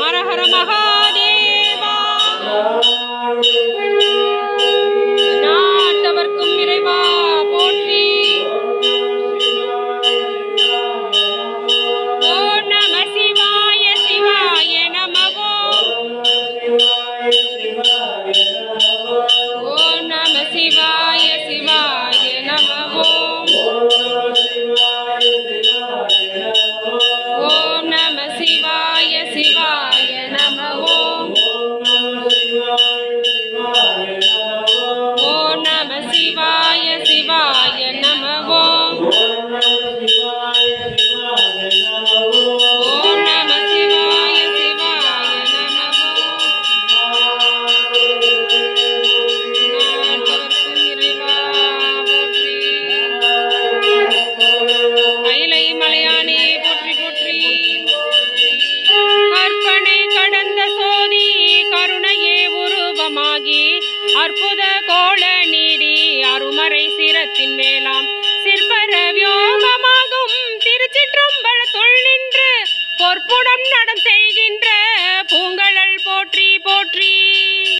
हर हर महा அற்புத கோள நீடி அருமறை சிரத்தின் மேலாம் சிற்பர வியோகமாகும். திருச்சிற்றம்பலத்துள் நின்று பொற்புடம் நடம் செய்கின்ற பூங்க